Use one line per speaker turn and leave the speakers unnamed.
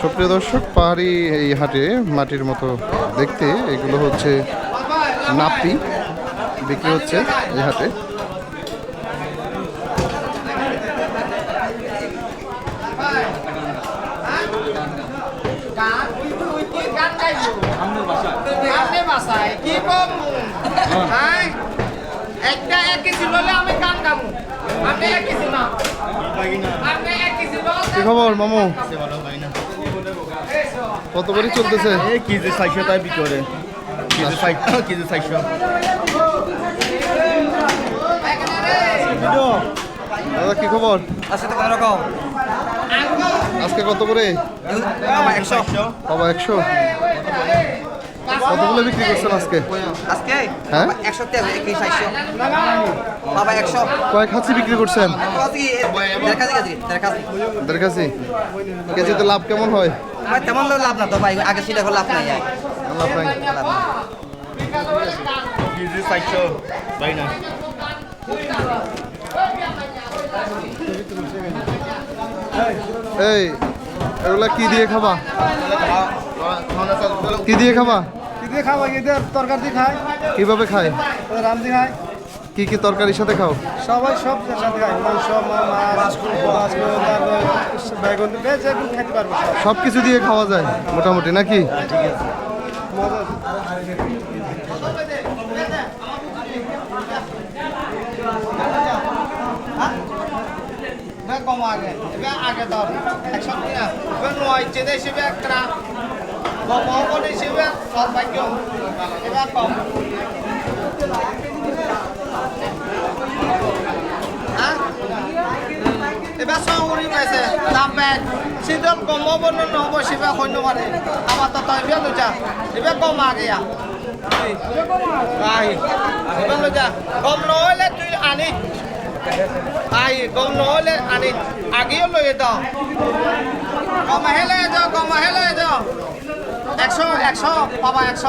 সুপ্রিয় দর্শক, পাহাড়ি এই হাটে, মাটির মতো দেখতে এগুলো হচ্ছে নাপি, বিক্রি হচ্ছে এই হাটে।
কি
খবর, মামু? কত করে চলতেছে
এই কেজি চারশো তাই বিক্রি করে। কেজি চারশো কেজি চারশো
দাদা কি খবর?
তো কোনো রকম
আজকে কত করে?
বাবা একশো।
বাবা একশো? কতগুলো বিক্রি করছেন আজকে?
আজকে
হ্যাঁ?
একশো একই চারশো বাবা একশো।
কয়েক হাঁচি বিক্রি করছেন?
দেড়
কাছি কেজিতে লাভ কেমন হয়?
তেমন লাভ না তো ভাই আগে সেটা লাভ নাই
লাভ নাই।
কেজি না
এই এগুলা কি দিয়ে খাবা? কি দিয়ে খাবা?
দিয়ে খাওয়া এদের তরকারি দিয়ে খায়
কীভাবে খায়
ওদের রাম দিয়ে খায়
কি কি তরকারির সাথে খাও?
সবাই সব সাথে খায় মাংস মা- মাছ মাছ তারপর বেগুন খেতে পারব সব।
কিছু দিয়ে খাওয়া যায় মোটামুটি নাকি?
মজা
কম আগে। এবার আগে ধর একশো নয় চেদে হিসেবে একটা। কম হবন হিসেবে সর্বাগ্য এবার কম? এবার সঙ্গরি পাইছে দাম ব্যাগ শীতল কম না নহব সেবা সৈন্য মানে আমার তো তই এবার লুচা এবার কম আগে আহি এবার লুচা কম নহলে তুই আনি আই গম নহলে আনি আগেও লৈ যাওঁ কম আহিলে যাওঁ কম আহিলে যাওঁ একশ একশো বাবা একশ।